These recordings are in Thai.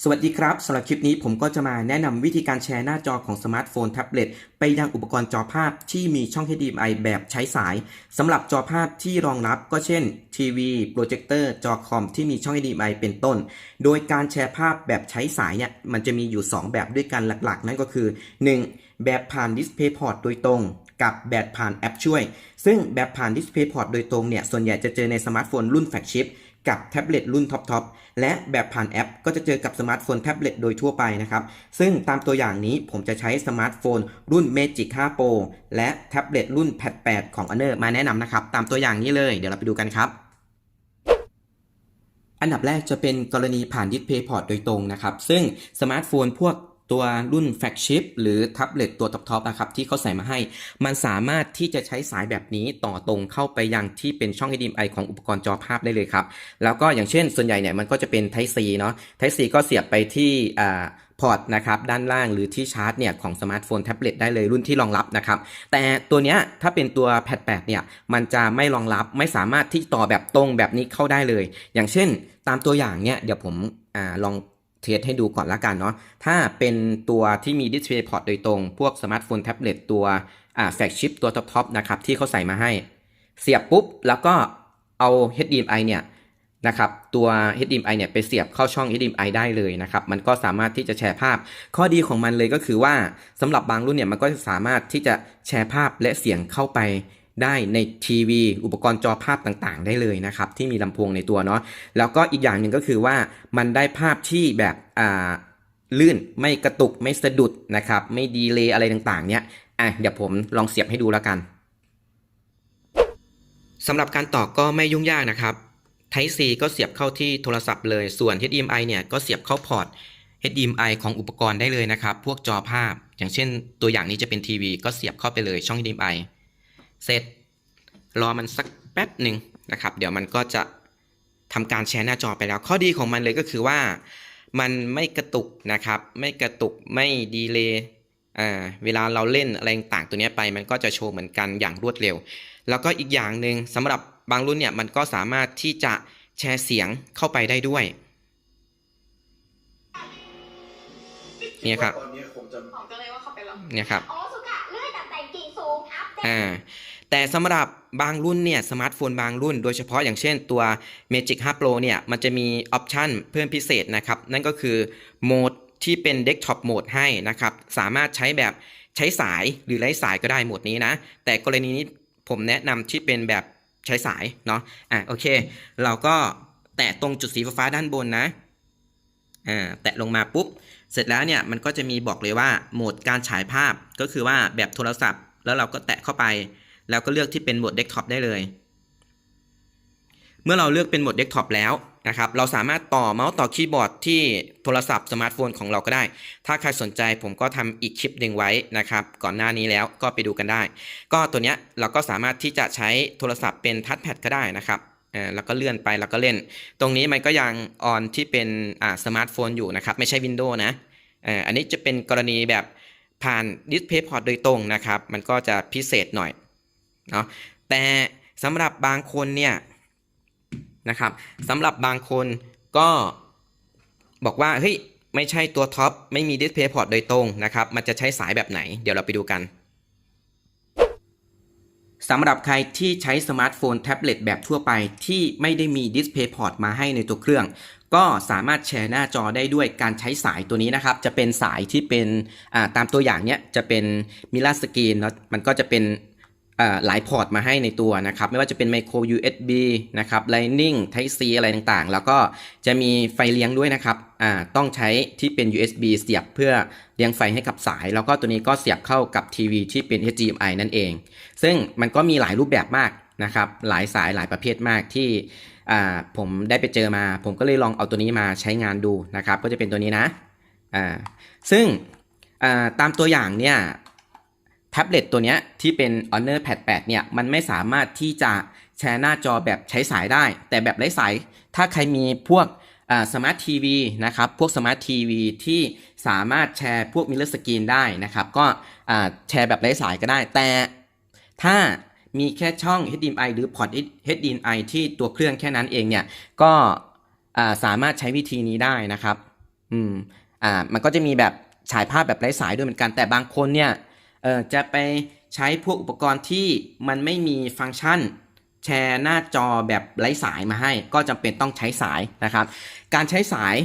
สวัสดีครับสำหรับคลิปนี้ผมก็จะมาแนะนำวิธีการแชร์หน้าจอของสมาร์ทโฟนแท็บเล็ตไปยังอุปกรณ์จอภาพที่มีช่อง HDMI แบบใช้สายสำหรับจอภาพที่รองรับก็เช่นทีวีโปรเจคเตอร์จอคอมที่มีช่อง HDMI เป็นต้น โดยการแชร์ภาพแบบใช้สายเนี่ยมันจะมีอยู่ 2 แบบด้วยกันหลักๆ นั่นก็คือ 1. แบบผ่าน Display Port โดยตรงกับแบบผ่านแอปช่วย ซึ่งแบบผ่าน Display Port โดยตรงเนี่ยส่วนใหญ่จะเจอในสมาร์ทโฟนรุ่นแฟลกชิพ กับแท็บเล็ตรุ่นท็อปๆและแบบผ่านแอป ก็จะเจอกับสมาร์ทโฟนแท็บเล็ตโดยทั่วไปนะครับซึ่งตามตัวอย่างนี้ผมจะใช้สมาร์ทโฟนรุ่น Magic 5 Pro และแท็บเล็ตรุ่น Pad 8 ของ Honor มาแนะนำนะครับตามตัวอย่างนี้เลย เดี๋ยวเราไปดูกันครับอันดับแรกจะเป็นกรณีผ่าน Display Port โดยตรงนะครับ ซึ่งสมาร์ทโฟนพวก ตัวรุ่นแฟลกชิพหรือแท็บเล็ตตัวท็อปๆนะครับที่เขาใส่มาให้ มันสามารถที่จะใช้สายแบบนี้ต่อตรงเข้าไปยังที่เป็นช่อง HDMI ของอุปกรณ์จอภาพได้เลยครับ แล้วก็อย่างเช่น ส่วนใหญ่เนี่ยมันก็จะเป็น Type C เนาะ Type C ก็เสียบไปที่อ่าพอร์ตนะครับด้านล่างหรือที่ชาร์จเนี่ยของสมาร์ทโฟนแท็บเล็ตได้เลยรุ่นที่รองรับนะครับแต่ตัวเนี้ยถ้าเป็นตัว Pad 8เนี่ยมันจะไม่รองรับไม่สามารถที่ต่อแบบตรงแบบนี้เข้าได้เลย อย่างเช่น ตามตัวอย่างเนี่ยเดี๋ยวผมอลอง เทสให้ดูก่อนละกันเนาะ ถ้าเป็นตัวที่มี Display Port โดยตรง พวกสมาร์ทโฟนแท็บเล็ตตัวอ่าแฟลกชิพตัวท็อปๆนะครับที่เขาใส่มาให้ เสียบปุ๊บ แล้วก็เอา HDMI เนี่ยนะครับตัว HDMI เนี่ยไปเสียบเข้าช่อง HDMI ได้เลยนะครับมันก็สามารถที่จะแชร์ภาพ ข้อดีของมันเลยก็คือว่าสำหรับบางรุ่นเนี่ยมันก็สามารถที่จะแชร์ภาพและเสียงเข้าไป ได้ในทีวี อุปกรณ์จอภาพต่างๆ ได้เลยนะครับ ที่มีลำโพงในตัวเนาะแล้วก็อีกอย่างหนึ่งก็คือว่ามันได้ภาพที่แบบอ่าลื่นไม่กระตุกไม่สะดุดนะครับไม่ดีเลย์อะไรต่างๆ เนี่ยอะเดี๋ยวผมลองเสียบให้ดูแล้วกันสำหรับการต่อก็ไม่ยุ่งยากนะครับ Type C ก็เสียบเข้าที่โทรศัพท์เลย ส่วน HDMI เนี่ยก็เสียบเข้าพอร์ต HDMI ของอุปกรณ์ได้เลยนะครับ พวกจอภาพ อย่างเช่นตัวอย่างนี้จะเป็นทีวี ก็เสียบเข้าไปเลยช่อง HDMI เสร็จรอมันสักแป๊บหนึ่งนะครับ เดี๋ยวมันก็จะทำการแชร์หน้าจอไปแล้ว ข้อดีของมันเลยก็คือว่ามันไม่กระตุกนะครับ ไม่กระตุกไม่ดีเลย์อ่าเวลาเราเล่นอะไรต่างๆตัวเนี้ยไป มันก็จะโชว์เหมือนกันอย่างรวดเร็ว แล้วก็อีกอย่างหนึ่งสำหรับบางรุ่นเนี่ยมันก็สามารถที่จะแชร์เสียงเข้าไปได้ด้วยเนี่ยครับตอนนี้คงจะอ๋อก็เลยว่าเขาเป็นหรอเนี่ยครับอ๋อสุกะเลื่อยตัดแต่งกิ่งสูงอัพเดตอ่า แต่สำหรับบางรุ่นเนี่ยสมาร์ทโฟนบางรุ่น โดยเฉพาะอย่างเช่นตัว Magic 5 Pro เนี่ยมันจะมีออปชันเพิ่มพิเศษนะครับ นั่นก็คือโหมดที่เป็น Desktop Mode ให้นะครับ สามารถใช้แบบใช้สายหรือไร้สายก็ได้โหมดนี้นะ แต่กรณีนี้ผมแนะนำที่เป็นแบบใช้สายเนาะอะโอเค เราก็แตะตรงจุดสีฟ้าด้านบนนะอ่าแตะลงมาปุ๊บ เสร็จแล้วเนี่ยมันก็จะมีบอกเลยว่าโหมดการฉายภาพก็คือว่าแบบโทรศัพท์ แล้วเราก็แตะเข้าไป แล้วก็เลือกที่เป็นโหมดเดสก์ท็อปได้เลย เมื่อเราเลือกเป็นโหมดเดสก์ท็อปแล้วนะครับ เราสามารถต่อเมาส์ต่อคีย์บอร์ดที่โทรศัพท์สมาร์ทโฟนของเราก็ได้ ถ้าใครสนใจผมก็ทำอีกคลิปหนึ่งไว้นะครับ ก่อนหน้านี้แล้วก็ไปดูกันได้ ก็ตัวเนี้ยเราก็สามารถที่จะใช้โทรศัพท์เป็นทัชแพดก็ได้นะครับเอ่อแล้วก็เลื่อนไปแล้วก็เล่น ตรงนี้มันก็ยังออนที่เป็นอ่าสมาร์ทโฟนอยู่นะครับ ไม่ใช่ Windows นะเอ่ออันนี้จะเป็นกรณีแบบผ่าน Display Port โดยตรงนะครับ มันก็จะพิเศษหน่อย เนาะแต่สำหรับบางคนเนี่ยนะครับสำหรับบางคนก็บอกว่าเฮ้ยไม่ใช่ตัวท็อปไม่มี Display Port โดยตรงนะครับ มันจะใช้สายแบบไหน เดี๋ยวเราไปดูกันสำหรับใครที่ใช้สมาร์ทโฟนแท็บเล็ตแบบทั่วไปที่ไม่ได้มี Display Port มาให้ในตัวเครื่อง ก็สามารถแชร์หน้าจอได้ด้วยการใช้สายตัวนี้นะครับ จะเป็นสายที่เป็นตามตัวอย่างเนี้ยจะเป็นมิล r สกรีนแล้วมันก็จะเป็น หลายพอร์ตมาให้ในตัวนะครับ ไม่ว่าจะเป็น Micro USB นะครับ Lightning Type C อะไรต่างๆ แล้วก็จะมีไฟเลี้ยงด้วยนะครับต้องใช้ที่เป็น USB เสียบเพื่อเลี้ยงไฟให้กับสาย แล้วก็ตัวนี้ก็เสียบเข้ากับทีวีที่เป็น HDMI นั่นเอง ซึ่งมันก็มีหลายรูปแบบมากนะครับ หลายสายหลายประเภทมากที่ผมได้ไปเจอมา ผมก็เลยลองเอาตัวนี้มาใช้งานดูนะครับ ก็จะเป็นตัวนี้นะซึ่งตามตัวอย่างเนี่ย แท็บเล็ตตัวนี้ที่เป็น Honor Pad 8 เนี่ย มันไม่สามารถที่จะแชร์หน้าจอแบบใช้สายได้ แต่แบบไร้สาย ถ้าใครมีพวกสมาร์ททีวีนะครับ พวกสมาร์ททีวีที่สามารถแชร์พวกมิลเลอร์สกรีนได้นะครับ ก็แชร์แบบไร้สายก็ได้ แต่ถ้ามีแค่ช่อง HDMI หรือพอร์ต HDMI ที่ตัวเครื่องแค่นั้นเองเนี่ย ก็สามารถใช้วิธีนี้ได้นะครับ อืม อ่า มันก็จะมีแบบฉายภาพแบบไร้สายด้วยเหมือนกัน แต่บางคนเนี่ย เออจะไปใช้พวกอุปกรณ์ที่มันไม่มีฟังก์ชัน แชร์หน้าจอแบบไร้สายมาให้ ก็จำเป็นต้องใช้สายนะครับ การใช้สาย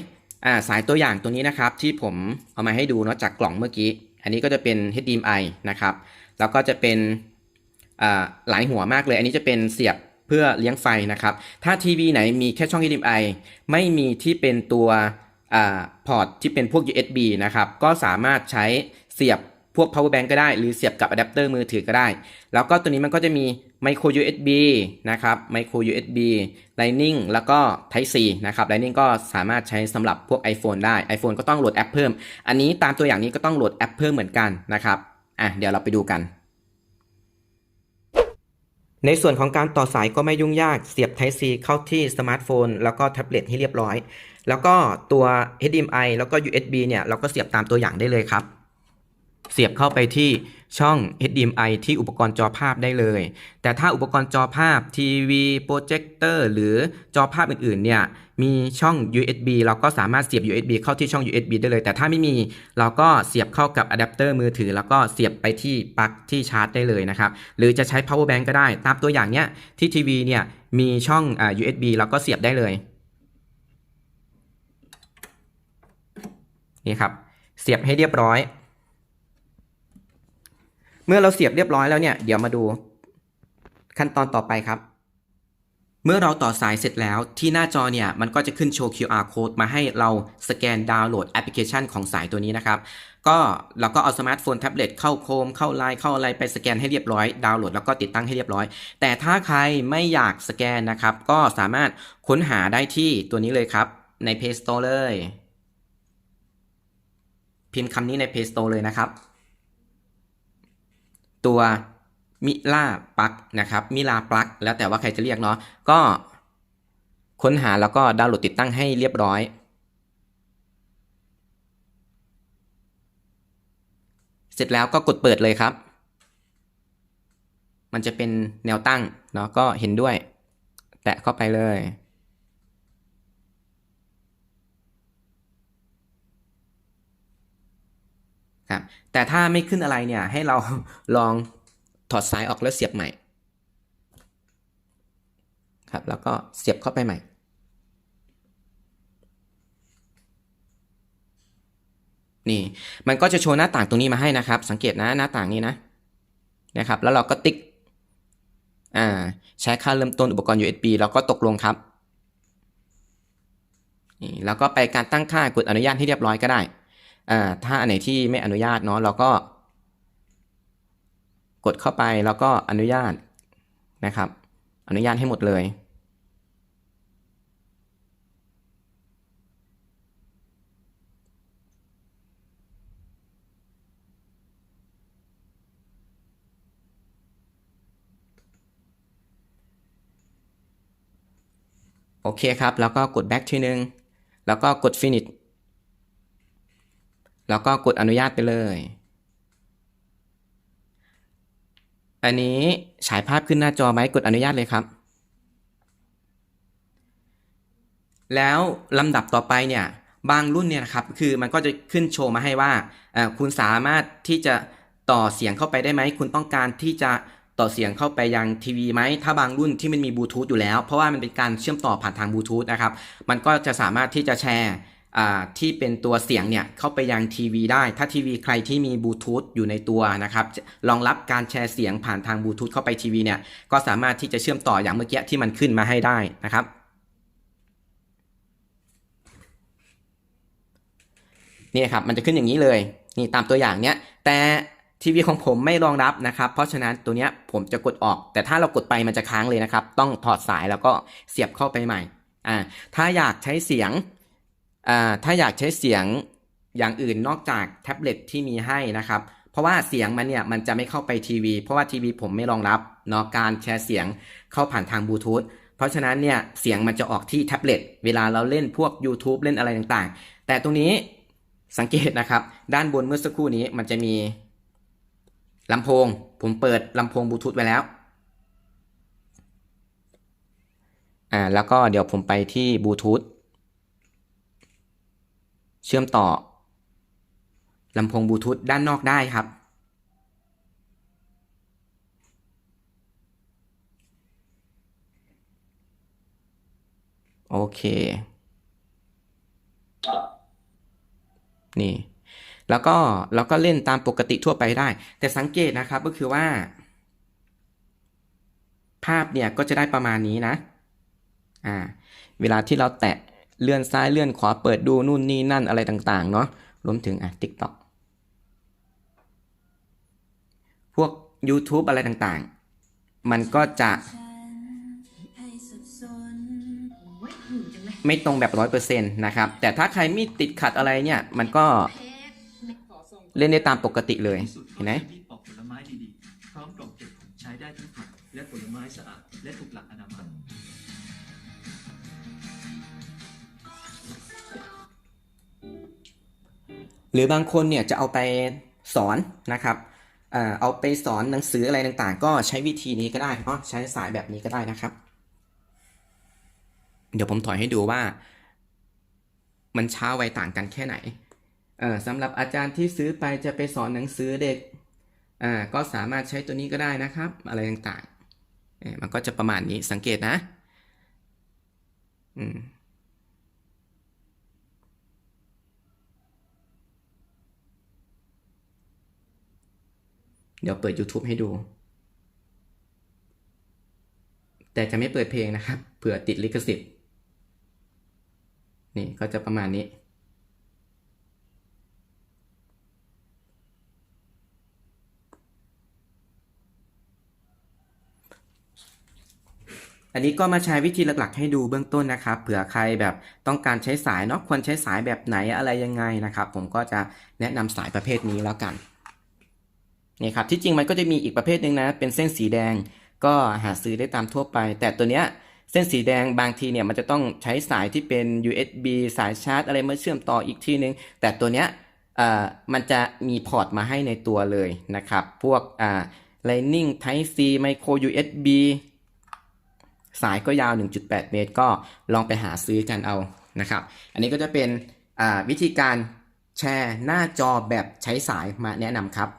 อ่าสายตัวอย่างตัวนี้นะครับ ที่ผมเอามาให้ดูเนาะจากกล่องเมื่อกี้ อันนี้ก็จะเป็น HDMI นะครับ แล้วก็จะเป็นอ่าหลายหัวมากเลย อันนี้จะเป็นเสียบเพื่อเลี้ยงไฟนะครับ ถ้าทีวีไหนมีแค่ช่อง HDMI ไม่มีที่เป็นตัวอ่าพอร์ตที่เป็นพวก USB นะครับ ก็สามารถใช้เสียบ พวก power bank ก็ได้ หรือเสียบกับอะแดปเตอร์มือถือก็ได้ แล้วก็ตัวนี้มันก็จะมี micro USB นะครับ micro USB Lightning แล้วก็ Type C นะครับ Lightning ก็สามารถใช้สำหรับพวก iPhone ได้ iPhone ก็ต้องโหลดแอปเพิ่ม อันนี้ตามตัวอย่างนี้ก็ต้องโหลดแอปเพิ่มเหมือนกันนะครับอะเดี๋ยวเราไปดูกัน ในส่วนของการต่อสายก็ไม่ยุ่งยากเสียบ Type C เข้าที่สมาร์ทโฟน แล้วก็แท็บเล็ตให้เรียบร้อย แล้วก็ตัว HDMI แล้วก็ USB เนี่ยเราก็เสียบตามตัวอย่างได้เลยครับ เสียบเข้าไปที่ช่อง HDMI ที่อุปกรณ์จอภาพได้เลย แต่ถ้าอุปกรณ์จอภาพทีวีโปรเจคเตอร์หรือจอภาพอื่นๆเนี่ยมีช่อง USB เราก็สามารถเสียบ USB เข้าที่ช่อง USB ได้เลย แต่ถ้าไม่มีเราก็เสียบเข้ากับอะแดปเตอร์มือถือ แล้วก็เสียบไปที่ปลั๊กที่ชาร์จได้เลยนะครับ หรือจะใช้ power bank ก็ได้ ตามตัวอย่างเนี้ยที่ทีวีเนี่ยมีช่อง USB เราก็เสียบได้เลยนี่ครับเสียบให้เรียบร้อย เมื่อเราเสียบเรียบร้อยแล้วเนี่ยเดี๋ยวมาดูขั้นตอนต่อไปครับ เมื่อเราต่อสายเสร็จแล้วที่หน้าจอเนี่ยมันก็จะขึ้นโชว์ QR code มาให้เราสแกนดาวน์โหลดแอปพลิเคชันของสายตัวนี้นะครับก็เราก็เอาสมาร์ทโฟนแท็บเล็ตเข้าโคมเข้าไลน์เข้าอะไรไปสแกนให้เรียบร้อยดาวน์โหลดแล้วก็ติดตั้งให้เรียบร้อย แต่ถ้าใครไม่อยากสแกนนะครับ ก็สามารถค้นหาได้ที่ตัวนี้เลยครับใน Play Store เลย พิมพ์คำนี้ใน Play Store เลยนะครับ ตัวมิลาปลักนะครับมิลาปลักแล้วแต่ว่าใครจะเรียกเนาะก็ค้นหาแล้วก็ดาวน์โหลดติดตั้งให้เรียบร้อยเสร็จแล้วก็กดเปิดเลยครับ มันจะเป็นแนวตั้งเนาะก็เห็นด้วย แตะเข้าไปเลย ครับแต่ถ้าไม่ขึ้นอะไรเนี่ยให้เราลองถอดสายออกแล้วเสียบใหม่ครับแล้วก็เสียบเข้าไปใหม่ นี่มันก็จะโชว์หน้าต่างตรงนี้มาให้นะครับ สังเกตนะหน้าต่างนี้นะนะครับ แล้วเราก็ติ๊กอ่าใช้ค่าเริ่มต้นอุปกรณ์ USB แล้วก็ตกลงครับนี่แล้วก็ไปการตั้งค่ากดอนุญาตให้เรียบร้อยก็ได้ อ่าถ้าอันไหนที่ไม่อนุญาตเนาะเราก็ กดเข้าไปแล้วก็อนุญาตนะครับ อนุญาตให้หมดเลยโอเคครับ แล้วก็กด back ทีนึง แล้วก็กด finish แล้วก็กดอนุญาตไปเลย อันนี้ฉายภาพขึ้นหน้าจอไหมกดอนุญาตเลยครับ แล้วลำดับต่อไปเนี่ยบางรุ่นเนี่ยนะครับคือมันก็จะขึ้นโชว์มาให้ว่าคุณสามารถที่จะต่อเสียงเข้าไปได้ไหม คุณต้องการที่จะต่อเสียงเข้าไปยังทีวีไหม ถ้าบางรุ่นที่มันมีบลูทูธอยู่แล้ว เพราะว่ามันเป็นการเชื่อมต่อผ่านทางบลูทูธนะครับ มันก็จะสามารถที่จะแชร์ ที่เป็นตัวเสียงเนี่ยเข้าไปยังทีวีได้ ถ้าทีวีใครที่มีบลูทูธอยู่ในตัวนะครับรองรับการแชร์เสียงผ่านทางบลูทูธเข้าไปทีวีเนี่ยก็สามารถที่จะเชื่อมต่ออย่างเมื่อกี้ที่มันขึ้นมาให้ได้นะครับนี่ครับมันจะขึ้นอย่างนี้เลยนี่ตามตัวอย่างเนี้ยแต่ทีวีของผมไม่รองรับนะครับ เพราะฉะนั้นตัวเนี้ยผมจะกดออก แต่ถ้าเรากดไปมันจะค้างเลยนะครับ ต้องถอดสายแล้วก็เสียบเข้าไปใหม่อ่าถ้าอยากใช้เสียง ถ้าอยากใช้เสียงอย่างอื่นนอกจากแท็บเล็ตที่มีให้นะครับ เพราะว่าเสียงมันเนี่ยมันจะไม่เข้าไปทีวี เพราะว่าทีวีผมไม่รองรับเนาะการแชร์เสียงเข้าผ่านทางบลูทูธเพราะฉะนั้นเนี่ยเสียงมันจะออกที่แท็บเล็ตเวลาเราเล่นพวก YouTube เล่นอะไรต่างๆ แต่ตรงนี้สังเกตนะครับ ด้านบนเมื่อสักครู่นี้มันจะมีลำโพง ผมเปิดลำโพงบลูทูธไว้แล้วอ่าแล้วก็เดี๋ยวผมไปที่บลูทูธ เชื่อมต่อลำโพงบลูทูธด้านนอกได้ครับ โอเค นี่ แล้วก็เราก็เล่นตามปกติทั่วไปได้ แต่สังเกตนะครับก็คือว่า ภาพเนี่ยก็จะได้ประมาณนี้นะ อ่า เวลาที่เราแตะ เลื่อนซ้ายเลื่อนขวาเปิดดูนู่นนี่นั่นอะไรต่างๆเนาะรวมถึงอะ TikTok พวก YouTube อะไรต่างๆ มันก็จะ ไม่ตรงแบบร้อยเปอร์เซ็นต์นะครับ แต่ถ้าใครไม่ติดขัดอะไรเนี่ย มันก็เล่นได้ตามปกติเลย เห็นไหม หรือบางคนเนี่ยจะเอาไปสอนนะครับเอาไปสอนหนังสืออะไรต่างๆ ก็ใช้วิธีนี้ก็ได้เนาะใช้สายแบบนี้ก็ได้นะครับ เดี๋ยวผมถอยให้ดูว่า มันช้าไวต่างกันแค่ไหนเอ่อสำหรับอาจารย์ที่ซื้อไปจะไปสอนหนังสือเด็กอ่าก็สามารถใช้ตัวนี้ก็ได้นะครับ อะไรต่างๆเอ่อมันก็จะประมาณนี้สังเกตนะ อืม เดี๋ยวเปิด YouTube ให้ดู แต่จะไม่เปิดเพลงนะครับ เผื่อติดลิขสิทธิ์ นี่ก็จะประมาณนี้ อันนี้ก็มาใช้วิธีหลักๆ ให้ดูเบื้องต้นนะครับ เผื่อใครแบบต้องการใช้สายเนาะควรใช้สายแบบไหนอะไรยังไงนะครับ ผมก็จะแนะนำสายประเภทนี้แล้วกัน นี่ครับที่จริงมันก็จะมีอีกประเภทหนึ่งนะ เป็นเส้นสีแดงก็หาซื้อได้ตามทั่วไป แต่ตัวเนี้ยเส้นสีแดงบางทีเนี่ยมันจะต้องใช้สายที่เป็น USB สายชาร์จ อะไรมาเชื่อมต่ออีกทีนึง แต่ตัวเนี้ยเอ่อมันจะมีพอร์ตมาให้ในตัวเลยนะครับ พวกอ่า Lightning Type C Micro USB สายก็ยาว 1.8 เมตร ก็ลองไปหาซื้อกันเอานะครับ อันนี้ก็จะเป็นวิธีการแชร์หน้าจอแบบใช้สายมาแนะนำครับ